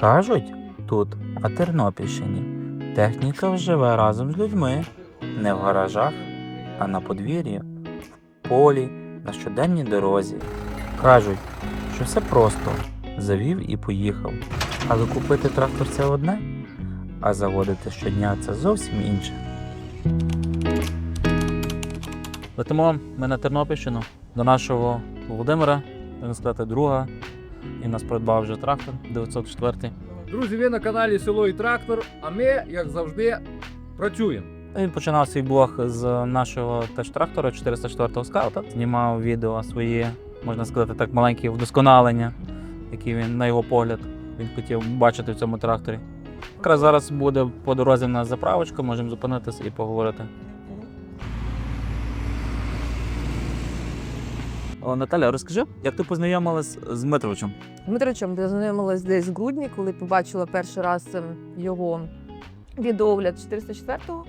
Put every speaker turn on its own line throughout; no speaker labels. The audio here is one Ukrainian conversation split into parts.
Кажуть, тут, на Тернопільщині, техніка живе разом з людьми, не в гаражах, а на подвір'ї, в полі, на щоденній дорозі. Кажуть, що все просто завів і поїхав. Але купити трактор це одне, а заводити щодня це зовсім інше. Летимо ми на Тернопільщину до нашого Володимира, можна сказати, друга. І нас придбав вже трактор 904.
Друзі, ви на каналі Село і Трактор, а ми, як завжди, працюємо.
Він починав свій блог з нашого теж трактора 404-го скаута. Знімав відео свої, можна сказати, так маленькі вдосконалення, які він, на його погляд, він хотів бачити в цьому тракторі. Якраз зараз буде по дорозі в нас заправочка, можемо зупинитися і поговорити. Наталя, розкажи, як ти познайомилась з Дмитровичем?
Дмитричем познайомилась десь в грудні, коли побачила перший раз ем, його відеогляд 404-го.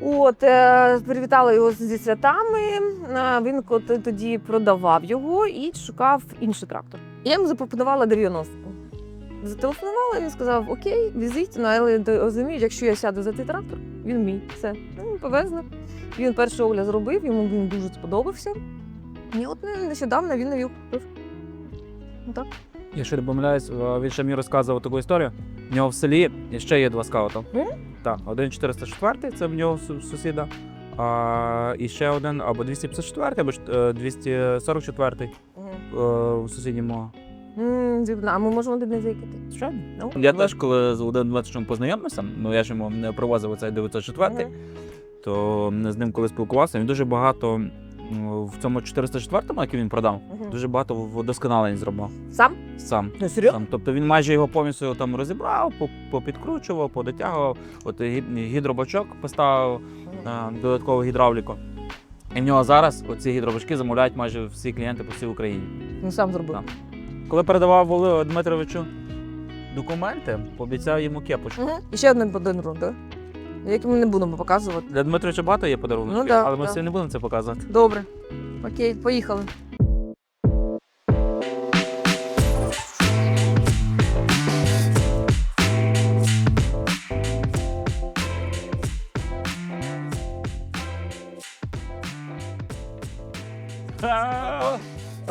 От, е, привітала його зі святами. е, Він тоді продавав його і шукав інший трактор. Я йому запропонувала 90-ку. Зателефонувала, він сказав: Окей, візить, ну, але розумієш, якщо я сяду за цей трактор, він мій. Все. Ну, повезли. Він перший огляд зробив, йому він дуже сподобався. І от е, нещодавно він його купив. Отак.
Якщо не помиляюсь, е, він ще мені розказував таку історію. В нього в селі ще є два скаута.
Мгм.
Так, один 404, це в нього сусіда. А, і ще один або 254, або ж, е, 244 е, у сусіднього.
М, дивно. А ми можемо не заїхати.
Звичайно.
Ну,
Я
ну.
теж, коли з Володимиром Дмитровичем познайомився, ну я ж йому не привозив оцей 904,
Мгм.
то з ним коли спілкувався, він дуже багато ну, в цьому 404-му, який він продав,
Мгм.
дуже багато вдосконалень зробив
Сам?
сам.
Ну, серйозно?
Сам. Тобто він майже його повністю там розібрав, по- попідкручував, подотягував, от гі- гідробачок поставив, е, додаткову гідравліку. І в нього зараз оці гідробачки замовляють майже всі клієнти по всій Україні.
Ну, сам зробив.
Так. Коли передавав Володимиру Дмитровичу документи, пообіцяв йому кепочку.
Угу. І ще один подарунок, так? Який ми не будемо показувати.
Для Дмитровича багато є подарунків,
Ну да,
але ми
да.
все не будемо це показувати.
Добре. Окей, поїхали.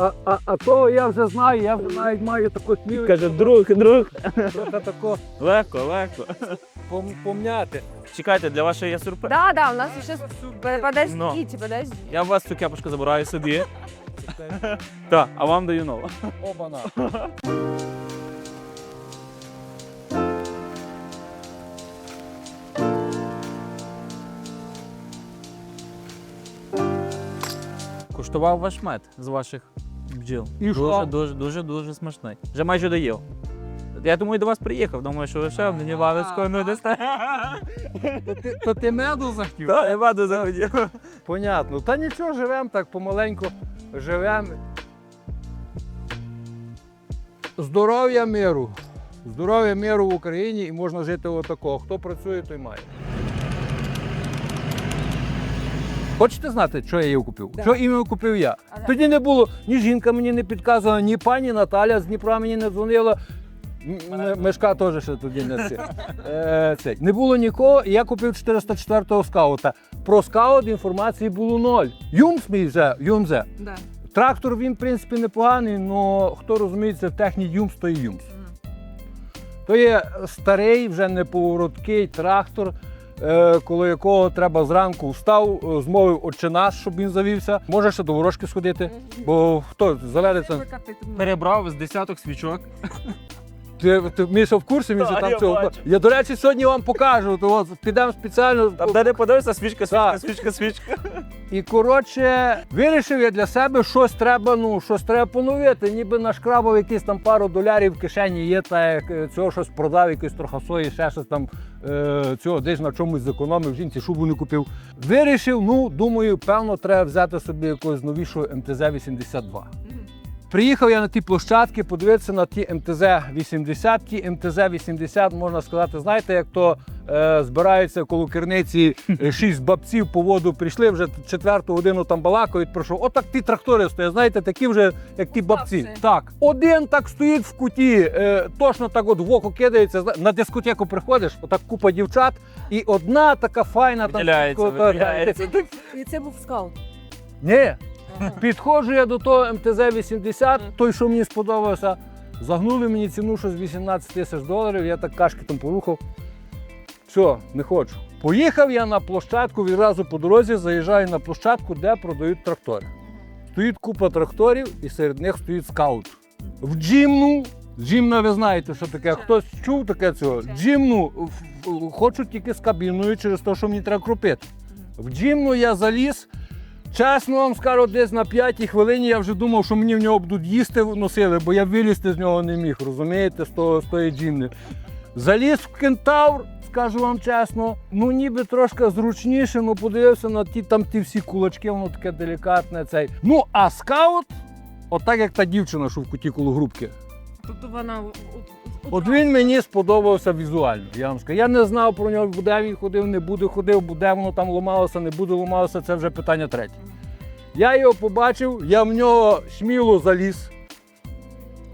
А, а, а того я вже знаю, я вже навіть маю таку смілість
Каже, друг, друг.
трохи тако
Легко, легко.
Пом- помняти.
Чекайте, для вас ще є сюрприз.
Да, да, у нас ще подождіть,
Ну.
подождіть.
Я вас цю кепочку забираю собі. Так, а вам даю нову.
Обана.
Куштував ваш мед з ваших бджіл.
І
дуже,
що?
дуже, дуже, дуже смачний. Вже майже доїв. Я думаю, до вас приїхав. Думаю, що ви ще мені валицького не дасте.
То ти, то ти меду захотів?
Так, я меду захотів.
Понятно. Та нічого, живемо так помаленьку, живемо. Здоров'я миру. Здоров'я миру в Україні і можна жити отакого. Хто працює, той має. Хочете знати, що я її купив?
Да.
Що іменно купив я?
Ага.
Тоді не було, ні жінка мені не підказувала, ні пані Наталя з Дніпра мені не дзвонила. М- Мешка теж ще тоді не це. Е, це. Не було нікого, і я купив 404-го скаута. Про скаут інформації було ноль. Юмс мій вже, Юмзе.
Да.
Трактор він, в принципі, непоганий, але хто розуміється в техніці Юмс, то і Юмс. То є старий, вже неповороткий трактор, е, коло якого треба зранку встав, е, змовив отче наш, щоб він завівся. Може ще до ворожки сходити, бо хто заведеться.
Перебрав з десяток свічок.
Ти, ти Міша в курсі, же там
я
цього.
бачу.
Я, до речі, сьогодні вам покажу. То от підемо спеціально.
Там де не подивишся, свічка, свічка,
Так.
свічка, свічка.
І коротше, вирішив я для себе щось треба, ну щось треба поновити. Ніби нашкрабав якісь там пару долярів в кишені є, та як е, цього щось продав, якось трохасої, ще щось там е, цього десь на чомусь зекономив, жінці шубу не купив. Вирішив, ну думаю, певно, треба взяти собі якогось новішого МТЗ-82. Приїхав я на ті площадки, подивитися на ті МТЗ-80. Ті МТЗ-80, можна сказати, знаєте, як то е, збираються коло керниці е, шість бабців по воду прийшли, вже четверту годину там балакають, пройшов. Отак ті трактори стоять, знаєте, такі вже, як ті бабці.
Бабці.
Так, один так стоїть в куті, е, точно так от в око кидається. Зна- На дискотеку приходиш, отак купа дівчат, і одна така файна там.
Виділяється, виділяється.
І це був скаут.
Ні, Підходжу я до того МТЗ-80, той, що мені сподобався. Загнули мені ціну щось 18 тисяч доларів, я так кашки там порухав. Все, не хочу. Поїхав я на площадку, відразу по дорозі заїжджаю на площадку, де продають трактори. Стоїть купа тракторів і серед них стоїть скаут. В джимну, джимна ви знаєте, що таке. Хтось чув таке цього? Джимну хочу тільки з кабіною через те, що мені треба крупити. В джимну я заліз. Чесно вам скажу, десь на п'ятій хвилині я вже думав, що мені в нього будуть їсти носили, бо я вилізти з нього не міг, розумієте, з, того, з тої джимни. Заліз в кентавр, скажу вам чесно, ну ніби трошки зручніше, ну подивився на ті там ті всі кулачки, воно таке делікатне. Цей. Ну, а скаут, отак як та дівчина, що в куті коло грубки.
Тобто вона
От він мені сподобався візуально. Я вам скажу. Я не знав про нього, буде він ходив, не буде ходив, буде воно там ламалося, не буде ламалося, це вже питання третє. Я його побачив, я в нього сміло заліз,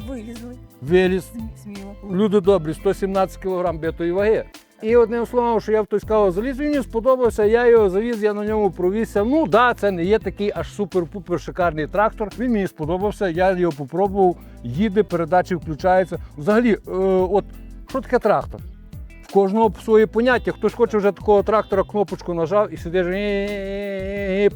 вилізли
виліз.
сміло.
Люди добрі, 117 кг битої ваги. І одним словом, що я в той скал заліз, він мені сподобався, я його завіз, я на ньому провівся. Ну так, да, це не є такий аж супер-пупер шикарний трактор. Він мені сподобався, я його попробував, їде, передачі включаються. Взагалі, е, от що таке трактор? В кожного своє поняття. Хтось хоче вже такого трактора, кнопочку нажав і сидиш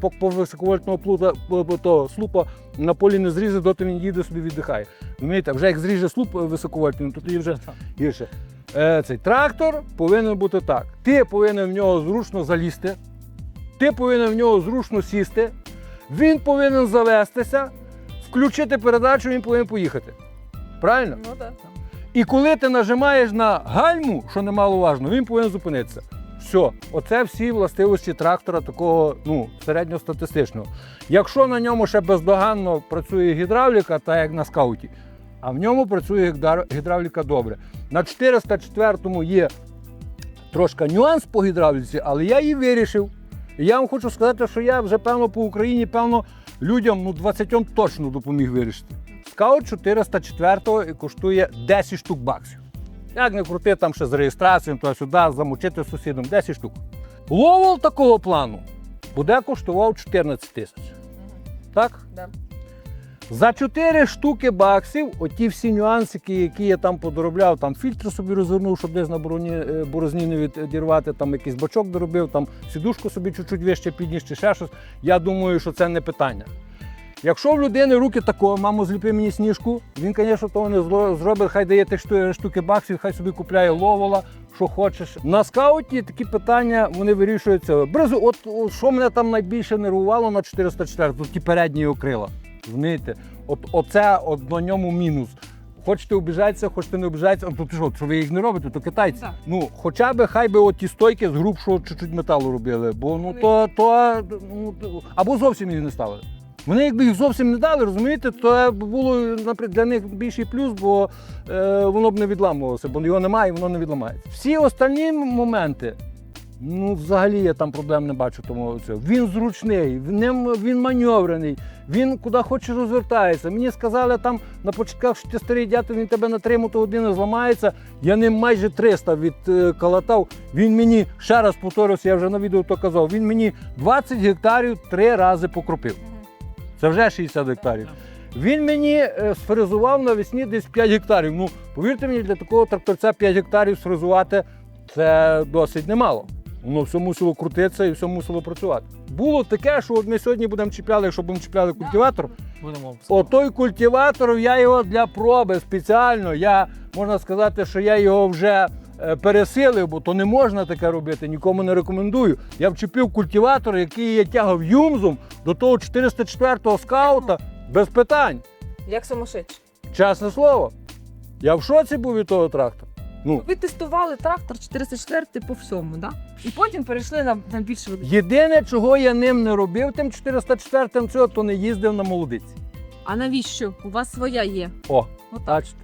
по, по високовольтного плута по слупа на полі не зрізе, доти він їде собі віддихає. Розумієте, вже як зріже слуп високовольтний, то тоді вже гірше. Е, цей трактор повинен бути так. Ти повинен в нього зручно залізти, ти повинен в нього зручно сісти, він повинен завестися, включити передачу, він повинен поїхати. Правильно?
Ну так.
І коли ти нажимаєш на гальму, що немаловажно, він повинен зупинитися. Все, оце всі властивості трактора такого ну, середньостатистичного. Якщо на ньому ще бездоганно працює гідравліка, так як на скауті, а в ньому працює гідравліка добре. На 404-му є трошки нюанс по гідравліці, але я її вирішив. І я вам хочу сказати, що я вже певно по Україні, певно, людям ну, 20 точно допоміг вирішити. Скаут 404 і коштує 10 штук баксів. Як не крути там ще з реєстрацією, то сюди замочити сусідом 10 штук. Ловол такого плану буде коштував 14 тисяч. Так?
Да.
За 4 штуки баксів, оті всі нюансики, які я там подоробляв, там фільтр собі розвернув, щоб десь на е, борозні не відірвати, там якийсь бачок доробив, там сідушку собі чуть-чуть вище підніс чи ще щось. Я думаю, що це не питання. Якщо в людини руки такого, мамо, зліпи мені сніжку, він, звісно, того не зробить, хай дає ті штуки баксів, хай собі купляє ловола, що хочеш. На скауті такі питання вони вирішуються. Бризу, от, от що мене там найбільше нервувало на 404, то ті передні його крила. От, оце от на ньому мінус. Хочете обіжатися, хочете не обіжатися, ну то що, що ви їх не робите, то китайці.
Так.
Ну, хоча б хай би от ті стойки з грубшого чуть-чуть металу робили, бо ну то, то ну, або зовсім їх не ставили. Вони якби їх зовсім не дали, розумієте, то було наприклад, для них більший плюс, бо е, воно б не відламувалося, бо його немає, і воно не відламається. Всі остальні моменти, ну взагалі я там проблем не бачу. Тому це. Він зручний, він маневрений, він куди хоче розвертається. Мені сказали там на початках, що ти старий дятел, він тебе на три мотогодини зламається. Я ним майже 300 відкалатав. Він мені ще раз повторюся, я вже на відео то казав. Він мені 20 гектарів три рази покропив. Це вже 60 гектарів. Він мені е, сфрезував навесні десь 5 гектарів. Ну, повірте мені, для такого тракторця 5 гектарів сфрезувати це досить немало. Воно все мусило крутитися і все мусило працювати. Було таке, що от ми сьогодні будемо чіпляли, якщо будемо чіпляли культиватор.
Будемо
Отой культиватор, я його для проби спеціально. Я можна сказати, що я його вже е, пересилив, бо то не можна таке робити, нікому не рекомендую. Я вчепив культиватор, який я тягав юмзом до того 404-го скаута без питань.
Як сумасшедший.
Чесне слово. Я в шоці був від того трактора. Ну,
Ви тестували трактор 404 по всьому, да? І потім перейшли на, на більш великий.
єдине, чого я ним не робив, тим 404-м цього, то не їздив на молодиці.
А навіщо? У вас своя є.
О, бачите.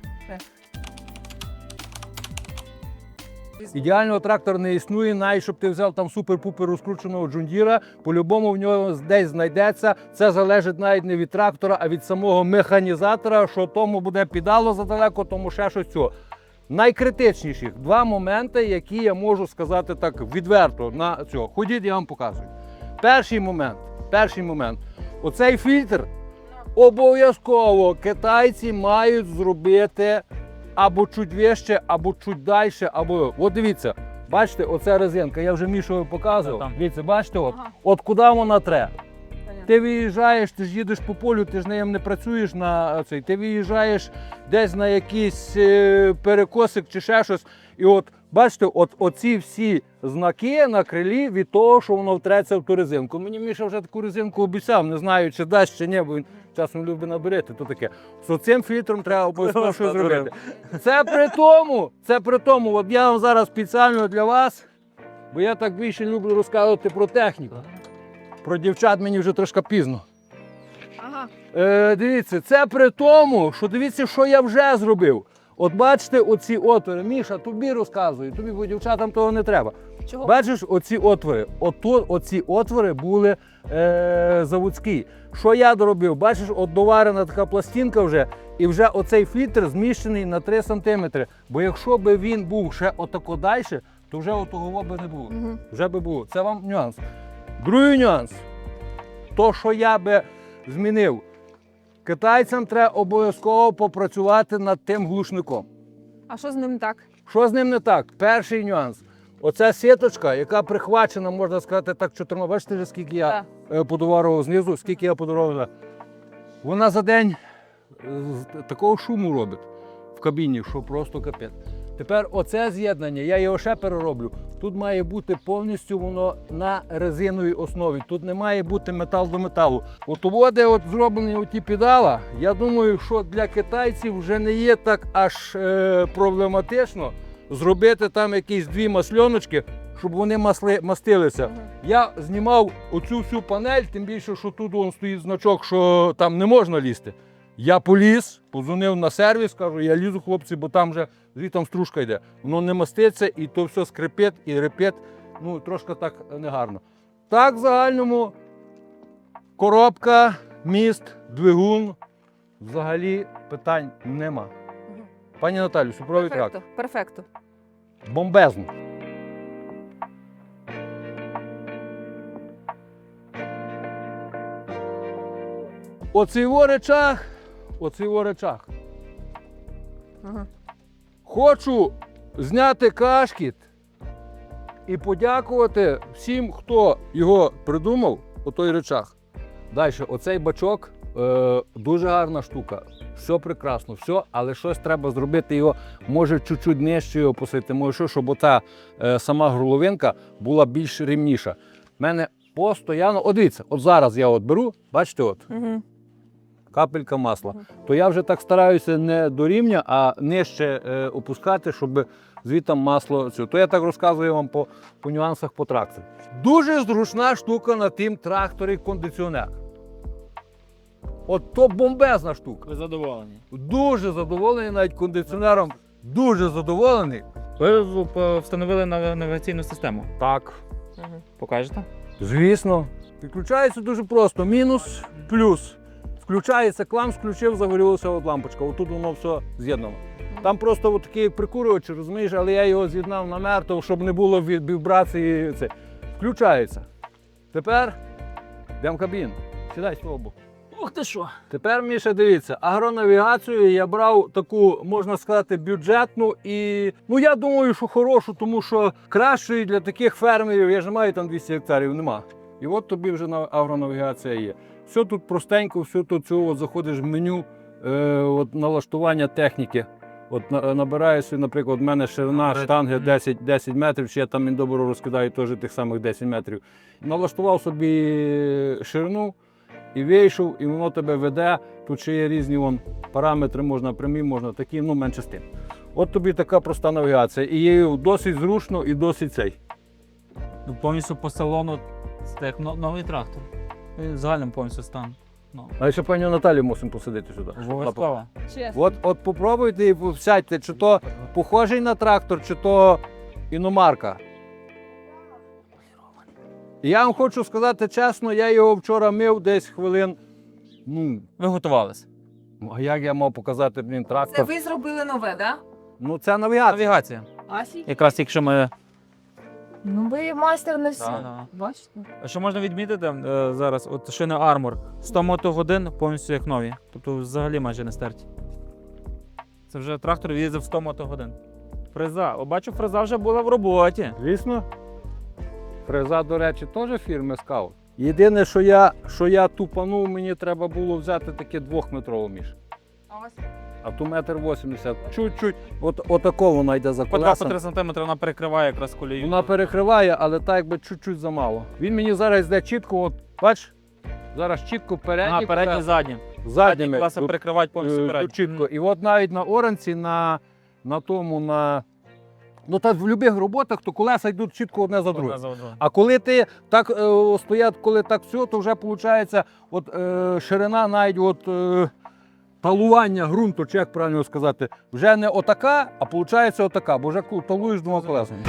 Ідеального трактора не існує, навіть щоб ти взяв там супер-пупер розкрученого джундіра, по-любому в нього десь знайдеться. Це залежить навіть не від трактора, а від самого механізатора, що тому буде підало задалеко, тому ще щось цього. Найкритичніших два моменти, які я можу сказати так відверто на цього. Ходіть, я вам показую. Перший момент. Перший момент. Оцей фільтр обов'язково китайці мають зробити або чуть вище, або чуть далі, або. От дивіться, бачите, оця резинка, я вже Мішою показував. Дивіться, бачите, от,
Ага.
от куди вона тре. Ти виїжджаєш, ти ж їдеш по полю, ти ж нею не працюєш на цей. Ти виїжджаєш десь на якийсь е, перекосик чи ще щось. І от бачите, от оці всі знаки на крилі від того, що воно втреться в ту резинку. Мені Міша вже таку резинку обіцяв, не знаю, чи дасть, чи ні, бо він часом любить наберете, то таке. З цим фільтром треба обов'язково щось зробити. Це при тому, це при тому, от я вам зараз спеціально для вас, бо я так більше люблю розказувати про техніку. Про дівчат мені вже трошки пізно.
Ага.
Е, дивіться, це при тому, що дивіться, що я вже зробив. От бачите, оці отвори. Міша, тобі розказую, тобі, бо дівчатам того не треба.
Чого?
Бачиш, оці отвори. Ото, оці отвори були е, заводські. Що я доробив? Бачиш, от доварена така пластинка вже, і вже оцей фільтр зміщений на 3 см. Бо якщо би він був ще отако далі, то вже отого би не було.
Угу.
Вже би було. Це вам нюанс. Другий нюанс. То, що я би змінив, китайцям треба обов'язково попрацювати над тим глушником.
А що з ним так?
Що з ним не так? Перший нюанс. Оця сіточка, яка прихвачена, можна сказати, так чотирма. Бачите, вже скільки я
Так.
е, подарував знизу, скільки я подарував. Вона за день е, такого шуму робить в кабіні, що просто капець. Тепер оце з'єднання, я його ще перероблю. Тут має бути повністю воно на резиновій основі. Тут не має бути метал до металу. От де от зроблені оті педала, я думаю, що для китайців вже не є так аж е, проблематично зробити там якісь дві масльоночки, щоб вони масли, мастилися. Я знімав оцю всю панель, тим більше, що тут вон стоїть значок, що там не можна лізти. Я поліз, позвонив на сервіс, кажу, я лізу, хлопці, бо там вже звітом стружка йде. Воно не маститься і то все скрипить і репить. Ну, трошки так негарно. Так, в загальному коробка, міст, двигун. Взагалі питань нема. Пані Наталю, супровід.
Перфекто. Перфекто.
Бомбезно. Оцей во речах, оцей во речах.
Ага.
Хочу зняти кашкіт і подякувати всім, хто його придумав, отой речах. Далі, оцей бачок е, дуже гарна штука. Все прекрасно, все, але щось треба зробити його, може чуть-чуть нижче його посити, може що, щоб ота е, сама горловинка була більш рівніша. У мене постійно, от дивіться, от зараз я от беру, бачите, от,
Угу.
Капелька масла. То я вже так стараюся не до рівня, а нижче е, опускати, щоб звідти масло. Цю. То я так розказую вам по, по нюансах по трактору. Дуже зручна штука на тим тракторі кондиціонер. От то бомбезна штука.
Ви задоволені?
Дуже задоволений навіть кондиціонером. Дуже задоволений.
Ви встановили нав- навігаційну систему.
Так.
Угу.
Покажете?
Звісно. Підключається дуже просто. Мінус, плюс. Включається клам, включив, загорілася от лампочка. Отут воно все з'єднано. Там просто от такий прикурювач, розумієш, але я його з'єднав на мертво, щоб не було вібрації. Це. Включається. Тепер йдемо в кабіну. Сідай свого боку.
Ух ти що!
Тепер, Міша, дивіться, агронавігацію я брав таку, можна сказати, бюджетну і ну я думаю, що хорошу, тому що кращої для таких фермерів, я ж не маю там 200 гектарів, нема. І от тобі вже агронавігація є. Все тут простенько, все тут цього от заходиш в меню е, от налаштування техніки. От набираєш, наприклад, в мене ширина штанги 10, 10 метрів, чи я там індоборо розкидаю теж тих самих 10 метрів. Налаштував собі ширину, і вийшов, і воно тебе веде. Тут ще є різні вон, параметри, можна прямі, можна такі, ну менше з тим. От тобі така проста навігація. І її досить зручно і досить цей.
Ну, повністю по салону це як новий трактор. Він Загальним повністю стан. Ну.
А ще пані Наталію мусимо посадити сюди.
Обов'язково.
Чесно.
От, от попробуйте і сядьте, чи то похожий на трактор, чи то іномарка. Я вам хочу сказати чесно, я його вчора мив десь хвилин. Ну,
Ви готувалися.
а як я мав показати блін,
Це
трактор?
ви зробили нове, так?
Ну це навігація.
Навігація.
Асі?
Якраз якщо ми.
Ну ви майстер на все.
Да, да.
Бачите?
Що можна відмітити е, зараз? От шини Armor. 100 мотогодин повністю як нові. Тобто взагалі майже не стерті. Це вже трактор їздив 100 мотогодин. Фреза. О, бачу, фреза вже була в роботі.
Звісно. Фреза, до речі, теж фірми скаут. Єдине, що я, що я тупанув, мені треба було взяти таке двохметрову між.
А ось
А ту метр вісімдесят. Чуть-чуть. От, отако вона йде за
По 2-3 см вона перекриває якраз колію.
Вона перекриває, але так якби чуть-чуть замало. Він мені зараз йде чітко, от бач, зараз чітко передні,
Ага, передні
колеса,
задні.
задніми.
Класи перекривають
е,
повністю
тут чітко. І от навіть на оранці, на, на тому, на. Ну так в будь-яких роботах, то колеса йдуть чітко одне за друге. А коли ти так е, стоять, коли так все, то вже виходить от, е, ширина навіть от, е, талування ґрунту, чи як правильно сказати, вже не отака, а виходить отака, бо вже талуєш двома колесами.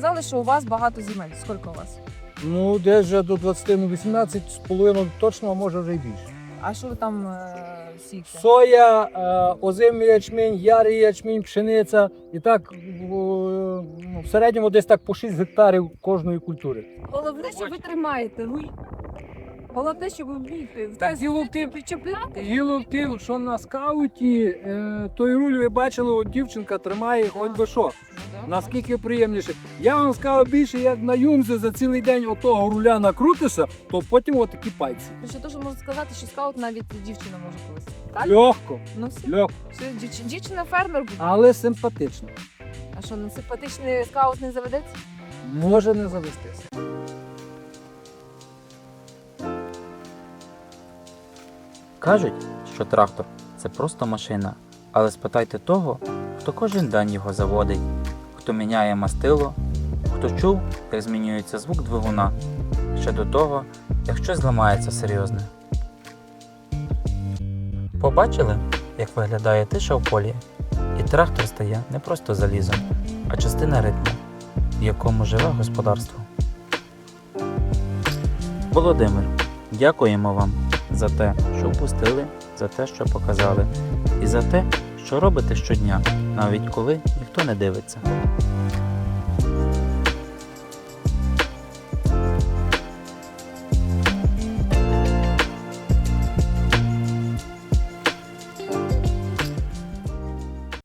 Ви казали, що у вас багато земель. Скільки у вас?
Ну, десь вже до 20, ну 18 з половиною точно, а може вже й більше.
А що ви там е, сієте?
Соя, е, озимий ячмінь, ярий ячмінь, пшениця. І так в, ну, в середньому десь так по 6 гектарів кожної культури.
Головне, що ви тримаєте. Головне, що ви вмієте
Так, діло в діло в тим, що на скауті е, той руль ви бачили, от дівчинка тримає хоч би що. Наскільки приємніше. Я вам скажу більше, як на юмзі за цілий день отого руля накрутися, то потім отакі пальці.
Ще теж можу сказати, що скаут навіть дівчина може колись. Так?
Легко,
Ну все.
легко,
Що дівч- дівчина фермер буде.
але симпатично.
А що, ну симпатичний скаут не заведеться?
Може не завестися.
Кажуть, що трактор це просто машина, але спитайте того, хто кожен день його заводить, хто міняє мастило, хто чув, як змінюється звук двигуна, ще до того, як щось зламається серйозне. Побачили, як виглядає тиша в полі, і трактор стає не просто залізом, а частина ритму, в якому живе господарство. Володимир, дякуємо вам за те, що впустили, за те, що показали, і за те, що робите щодня, навіть коли ніхто не дивиться.